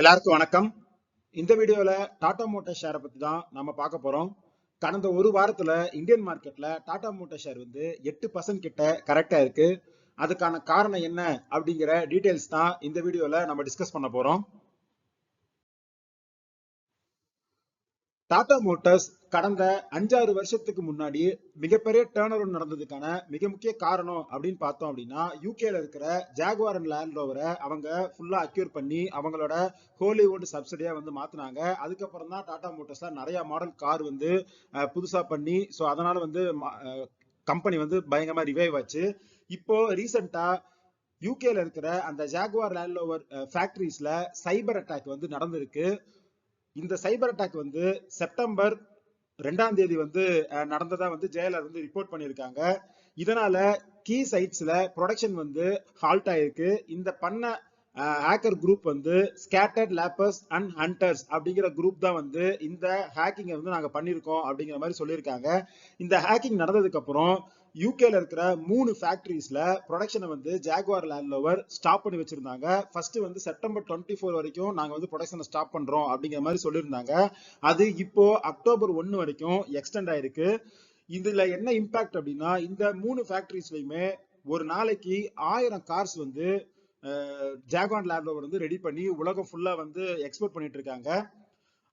எல்லாருக்கும் வணக்கம். இந்த வீடியோல டாடா மோட்டார் ஷேரை பத்தி தான் நம்ம பார்க்க போறோம். கடந்த ஒரு வாரத்துல இந்தியன் மார்க்கெட்ல டாடா மோட்டார் ஷேர் வந்து எட்டு பர்சன்ட் கிட்ட கரெக்டா இருக்கு. அதுக்கான காரணம் என்ன அப்படிங்கிற டீடைல்ஸ் தான் இந்த வீடியோல நம்ம டிஸ்கஸ் பண்ண போறோம். டாடா மோட்டார்ஸ் கடந்த அஞ்சாறு வருஷத்துக்கு முன்னாடி மிகப்பெரிய டேர்ன் அரௌண்ட் நடந்ததுக்கான மிக முக்கிய காரணம் அப்படின்னு பார்த்தோம் அப்படின்னா யூகேல இருக்கிற ஜாகுவார் அண்ட் லேண்ட் ரோவரை அவங்க ஃபுல்லா அக்யூர் பண்ணி அவங்களோட ஹோலிவுட் சப்சிடியா வந்து மாத்தினாங்க. அதுக்கப்புறம் தான் டாடா மோட்டார்ஸ்ல நிறைய மாடல் கார் வந்து புதுசா பண்ணி ஸோ அதனால வந்து கம்பெனி வந்து பயங்கரமா ரிவைவ் ஆச்சு. இப்போ ரீசெண்டா யூகேல இருக்கிற அந்த ஜாகுவார் லேண்ட் ரோவர் ஃபேக்டரிஸ்ல சைபர் அட்டாக் வந்து நடந்திருக்கு. இந்த சைபர் அட்டாக் வந்து செப்டம்பர் ரெண்டாம் தேதி வந்து நடந்ததா வந்து ஜெயலர் வந்து ரிப்போர்ட் பண்ணியிருக்காங்க. இதனால கீ சைட்ஸ்ல ப்ரொடக்ஷன் வந்து ஹால்ட் ஆயிருக்கு. இந்த பண்ண ஹேக்கர் குரூப் வந்து ஸ்கேட்டர்ட் லேப்பர்ஸ் அண்ட் ஹண்டர்ஸ் அப்படிங்கிற குரூப் தான் வந்து இந்த ஹேக்கிங்கை வந்து நாங்கள் பண்ணியிருக்கோம் அப்படிங்கிற மாதிரி சொல்லியிருக்காங்க. இந்த ஹேக்கிங் நடந்ததுக்கு அப்புறம் யூகேல இருக்கிற மூணு ஃபேக்டரிஸ்ல ப்ரொடக்ஷனை வந்து ஜாகுவார் லேண்ட்லோவர் ஸ்டாப் பண்ணி வச்சிருந்தாங்க. ஃபர்ஸ்ட் வந்து செப்டம்பர் டுவெண்ட்டி ஃபோர் வரைக்கும் நாங்க வந்து ப்ரொடக்ஷனை ஸ்டாப் பண்றோம் அப்படிங்கிற மாதிரி சொல்லியிருந்தாங்க. அது இப்போ அக்டோபர் ஒன்னு வரைக்கும் எக்ஸ்டெண்ட் ஆயிருக்கு. இதுல என்ன இம்பாக்ட் அப்படின்னா இந்த மூணு ஃபேக்டரிஸ்லயுமே ஒரு நாளைக்கு ஆயிரம் கார்ஸ் வந்து ஜாகான் லேப்ல வந்து ரெடி பண்ணி உலகம் ஃபுல்லா வந்து எக்ஸ்போர்ட் பண்ணிட்டு இருக்காங்க.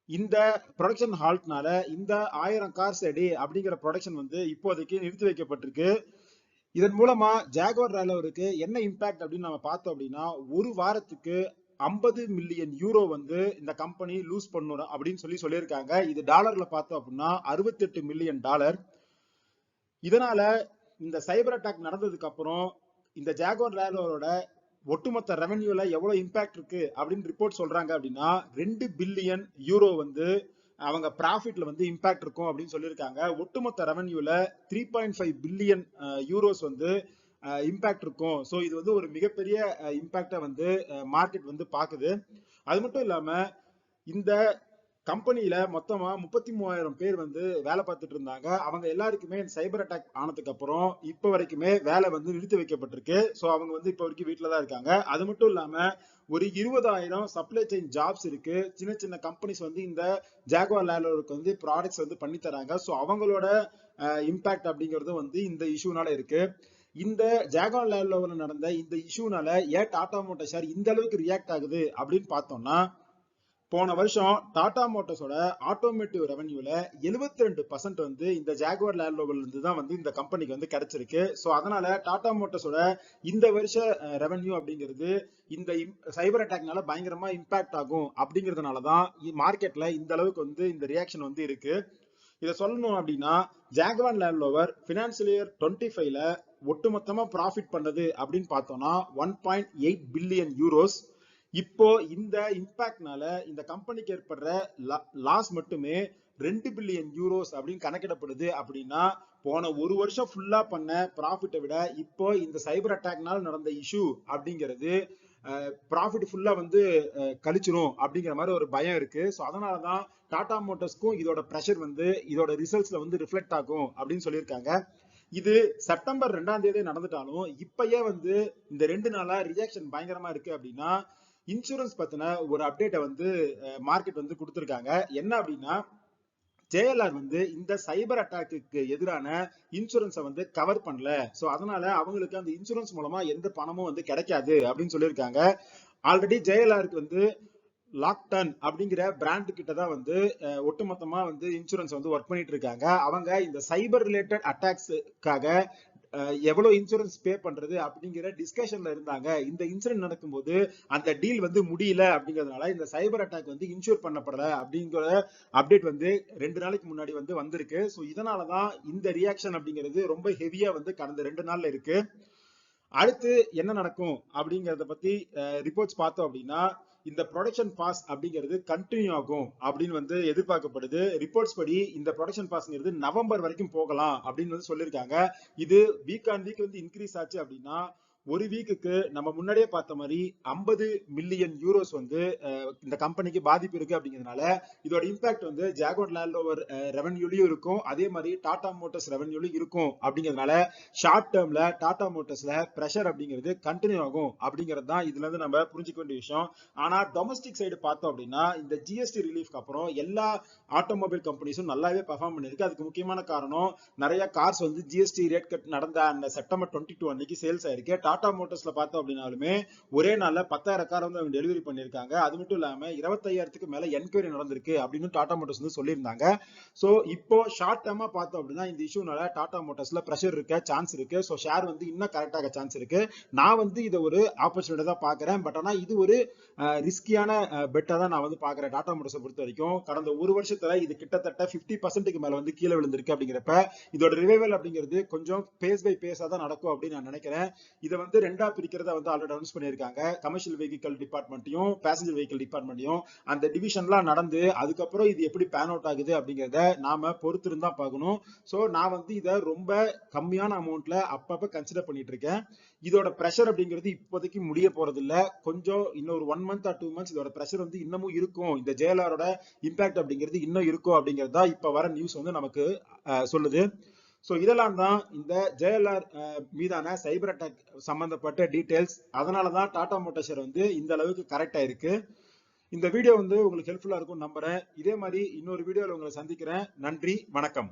இந்த ப்ரொடக்ஷன் ஹால்ட்னால இந்த ஆயிரம் கார்ஸ் அடி அப்படிங்கிற ப்ரொடக்ஷன் வந்து இப்போதைக்கு நிறுத்தி வைக்கப்பட்டிருக்கு. இதன் மூலமா ஜாகுவார் ரேலவருக்கு என்ன இம்பாக்ட் அப்படின்னு நம்ம பார்த்தோம் அப்படின்னா ஒரு வாரத்துக்கு ஐம்பது மில்லியன் யூரோ வந்து இந்த கம்பெனி லூஸ் பண்ணும் அப்படின்னு சொல்லி சொல்லியிருக்காங்க. இது டாலர்ல பார்த்தோம் அப்படின்னா அறுபத்தெட்டு மில்லியன் டாலர் இதனால இந்த சைபர் அட்டாக் நடந்ததுக்கு அப்புறம் இந்த ஜாகுவார் லேலோரோட ஒட்டுமொத்த ரெவன்யூல எவ்வளவு இம்பாக்ட் இருக்கு அப்படின்னு ரிப்போர்ட் சொல்றாங்க அப்படின்னா ரெண்டு பில்லியன் யூரோ வந்து அவங்க ப்ராஃபிட்ல வந்து இம்பாக்ட் இருக்கும் அப்படின்னு சொல்லியிருக்காங்க. ஒட்டுமொத்த ரெவன்யூல three point five billion euros வந்து இம்பாக்ட் இருக்கும். ஸோ இது வந்து ஒரு மிகப்பெரிய இம்பாக்டை வந்து மார்க்கெட் வந்து பார்க்குது. அது மட்டும் இல்லாமல் இந்த கம்பெனியில மொத்தமா முப்பத்தி மூவாயிரம் பேர் வந்து வேலை பார்த்துட்டு இருந்தாங்க. அவங்க எல்லாருக்குமே சைபர் அட்டாக் ஆனதுக்கு அப்புறம் இப்ப வரைக்குமே வேலை வந்து நிறுத்தி வைக்கப்பட்டிருக்கு. ஸோ அவங்க வந்து இப்ப வரைக்கும் வீட்டுல தான் இருக்காங்க. அது மட்டும் இல்லாம ஒரு இருபதாயிரம் சப்ளை செயின் ஜாப்ஸ் இருக்கு. சின்ன சின்ன கம்பெனிஸ் வந்து இந்த ஜாகுவார் லேலருக்கு வந்து ப்ராடக்ட்ஸ் வந்து பண்ணி தராங்க. ஸோ அவங்களோட இம்பாக்ட் அப்படிங்கிறது வந்து இந்த இஷ்யூனால இருக்கு. இந்த ஜாகான் லேலோவில் நடந்த இந்த இஷ்யூனால ஏன் டாடா மோட்டார் ஷேர் இந்த அளவுக்கு ரியாக்ட் ஆகுது அப்படின்னு பார்த்தோம்னா போன வருஷம் டாடா மோட்டார்ஸோட ஆட்டோமேட்டிவ் ரெவன்யூல எழுபத்தி ரெண்டு பர்சன்ட் வந்து இந்த ஜாகுவார் லேண்ட்லோவில் இருந்து தான் வந்து இந்த கம்பெனிக்கு வந்து கிடைச்சிருக்கு. ஸோ அதனால டாடா மோட்டார்ஸோட இந்த வருஷ ரெவன்யூ அப்படிங்கிறது இந்த சைபர் அட்டாக்னால பயங்கரமா இம்பாக்ட் ஆகும் அப்படிங்கிறதுனால தான் மார்க்கெட்ல இந்த அளவுக்கு வந்து இந்த ரியாக்ஷன் வந்து இருக்கு. இதை சொல்லணும் அப்படின்னா Jaguar Land Rover financial year twenty ஃபைவ்ல ஒட்டுமொத்தமா ப்ராஃபிட் பண்ணது அப்படின்னு பார்த்தோம்னா one point eight billion euros இப்போ இந்த இம்பாக்ட்னால இந்த கம்பெனிக்கு ஏற்படுற லாஸ் மட்டுமே ரெண்டு பில்லியன் யூரோஸ் அப்படின்னு கணக்கிடப்படுது அப்படின்னா போன ஒரு வருஷம் ஃபுல்லா பண்ண ப்ராஃபிட்டை விட இப்போ இந்த சைபர் அட்டாக்னால நடந்த இஷ்யூ அப்படிங்கிறது ப்ராஃபிட் ஃபுல்லா வந்து கழிச்சிரும் அப்படிங்கிற மாதிரி ஒரு பயம் இருக்கு. ஸோ அதனால தான் டாடா மோட்டார்ஸ்க்கும் இதோட ப்ரெஷர் வந்து இதோட ரிசல்ட்ஸ்ல வந்து ரிஃப்ளெக்ட் ஆகும் அப்படின்னு சொல்லியிருக்காங்க. இது செப்டம்பர் ரெண்டாம் தேதி நடந்துட்டாலும் இப்பயே வந்து இந்த ரெண்டு நாளா ரியாக்ஷன் பயங்கரமா இருக்கு அப்படின்னா இன்சூரன்ஸ் பத்தின ஒரு அப்டேட்டை வந்து மார்க்கெட் வந்து கொடுத்துருக்காங்க. என்ன அப்படின்னா ஜேஎல்ஆர் வந்து இந்த சைபர் அட்டாக்கு எதிரான இன்சூரன்ஸை வந்து கவர் பண்ணல. ஸோ அதனால அவங்களுக்கு அந்த இன்சூரன்ஸ் மூலமா எந்த பணமும் வந்து கிடைக்காது அப்படின்னு சொல்லியிருக்காங்க. ஆல்ரெடி ஜேஎல்ஆருக்கு வந்து லாக்டன் அப்படிங்கிற பிராண்ட் கிட்ட தான் வந்து ஒட்டுமொத்தமா வந்து இன்சூரன்ஸ் வந்து ஒர்க் பண்ணிட்டு இருக்காங்க. அவங்க இந்த சைபர் ரிலேட்டட் அட்டாக்ஸுக்காக எவ்வளவு இன்சூரன்ஸ் பே பண்றது அப்படிங்கிற டிஸ்கஷன்ல இருந்தாங்க. இந்த இன்சிடென்ட் நடக்கும்போது அந்த டீல் வந்து முடியல அப்படிங்கிறதுனால இந்த சைபர் அட்டாக் வந்து இன்சூர் பண்ணப்படல அப்படிங்கிற அப்டேட் வந்து ரெண்டு நாளைக்கு முன்னாடி வந்து வந்திருக்கு. ஸோ இதனாலதான் இந்த ரியாக்ஷன் அப்படிங்கிறது ரொம்ப ஹெவியா வந்து கடந்த ரெண்டு நாள்ல இருக்கு. அடுத்து என்ன நடக்கும் அப்படிங்கறத பத்தி ரிப்போர்ட்ஸ் பார்த்தோம் அப்படின்னா இந்த ப்ரொடக்ஷன் பாஸ் அப்படிங்கிறது கண்டினியூ ஆகும் அப்படின்னு வந்து எதிர்பார்க்கப்படுது. ரிப்போர்ட்ஸ் படி இந்த ப்ரொடக்ஷன் பாஸ்ங்கிறது நவம்பர் வரைக்கும் போகலாம் அப்படின்னு வந்து சொல்லியிருக்காங்க. இது வீக் ஆன் வீக் வந்து இன்க்ரீஸ் ஆச்சு அப்படின்னா ஒரு வீக்குக்கு நம்ம முன்னாடியே பார்த்த மாதிரி ஐம்பது மில்லியன் யூரோஸ் வந்து இந்த கம்பெனிக்கு பாதிப்பு இருக்கு அப்படிங்கிறதுனால இதோட இம்பாக்ட் வந்து ஜாகோன் லேண்ட் ஓவர் ரெவன்யூலையும் இருக்கும். அதே மாதிரி டாடா மோட்டர்ஸ் ரெவன்யூலையும் இருக்கும் அப்படிங்கிறதுனால ஷார்ட் டேர்ம்ல டாடா மோட்டர்ஸ்ல ப்ரெஷர் அப்படிங்கிறது கண்டினியூ ஆகும் அப்படிங்கிறது தான் இதுல இருந்து நம்ம புரிஞ்சுக்க வேண்டிய விஷயம். ஆனா டொமஸ்டிக் சைடு பார்த்தோம் அப்படின்னா இந்த ஜிஎஸ்டி ரிலீஃப்க்கு அப்புறம் எல்லா ஆட்டோமொபைல் கம்பெனிஸும் நல்லாவே பெர்ஃபார்ம் பண்ணிருக்கு அதுக்கு முக்கியமான காரணம் நிறைய கார்ஸ் வந்து ஜிஎஸ்டி ரேட் கட் நடந்த அந்த செப்டம்பர் டுவெண்ட்டி டூ அன்னைக்கு சேல்ஸ் ஆயிருக்கு. டாடா மோட்டர்ஸ்ல பார்த்தோம் அப்படின்னாலுமே ஒரே நாள்ல பத்தாயிரம் கார் வந்து அவங்க டெலிவரி பண்ணியிருக்காங்க. அது மட்டும் இல்லாம இருபத்தையாயிரத்துக்கு மேல என்கொயரி நடந்திருக்கு அப்படின்னு டாடா மோட்டர்ஸ் வந்து சொல்லியிருந்தாங்க. சோ இப்போ ஷார்ட் டேர்மா பார்த்தோம் அப்படின்னா இந்த இஷ்யூனால டாடா மோட்டர்ஸ்ல ப்ரெஷர் இருக்க சான்ஸ் இருக்கு. சோ ஷேர் வந்து இன்னும் கரெக்டாக சான்ஸ் இருக்கு. நான் வந்து இதை ஒரு ஆப்பர்ச்சுனிட்டி தான் பாக்குறேன் பட் ஆனா இது ஒரு ரிஸ்கியான பெட்டா தான் நான் வந்து பாக்குறேன் டாடா மோட்டர்ஸை பொறுத்த வரைக்கும். கடந்த ஒரு வருஷத்துல இது கிட்டத்தட்ட 50% பர்சன்ட்டுக்கு மேல வந்து கீழே விழுந்திருக்கு அப்படிங்கிறப்ப இதோட ரிவைவல் அப்படிங்கிறது கொஞ்சம் பேஸ் பை பேஸா தான் நடக்கும் அப்படின்னு நான் நினைக்கிறேன். இதை வந்து ரெண்டா பிரிக்கிறத வந்து ஆல்ரெடி அனௌன்ஸ் பண்ணியிருக்காங்க. கமர்ஷியல் வெஹிக்கல் டிபார்ட்மெண்ட்டையும் பேசஞ்சர் வெஹிக்கல் டிபார்ட்மெண்ட்டையும் அந்த டிவிஷன்லாம் நடந்து அதுக்கப்புறம் இது எப்படி பேன் அவுட் ஆகுது அப்படிங்கிறத நாம பொறுத்திருந்தா பார்க்கணும். ஸோ நான் வந்து இதை ரொம்ப கம்மியான அமௌண்ட்ல அப்பப்ப கன்சிடர் பண்ணிட்டு இருக்கேன். இதோட ப்ரெஷர் அப்படிங்கிறது இப்போதைக்கு முடிய போறதில்ல. கொஞ்சம் இன்னொரு one month or two months இதோட ப்ரெஷர் வந்து இன்னமும் இருக்கும். இந்த ஜேஎல்ஆரோட இம்பாக்ட் அப்படிங்கிறது இன்னும் இருக்கும் அப்படிங்கிறது தான் இப்போ வர நியூஸ் வந்து நமக்கு சொல்லுது. ஸோ இதெல்லாம் தான் இந்த ஜேஎல்ஆர் மீதான சைபர் அட்டாக் சம்பந்தப்பட்ட டீட்டெயில்ஸ் அதனால தான் டாடா மோட்டர்ஷர் வந்து இந்த அளவுக்கு கரெக்டாக இருக்கு இந்த வீடியோ வந்து உங்களுக்கு ஹெல்ப்ஃபுல்லாக இருக்கும் நம்புறேன். இதே மாதிரி இன்னொரு வீடியோவில் உங்களை சந்திக்கிறேன். நன்றி வணக்கம்.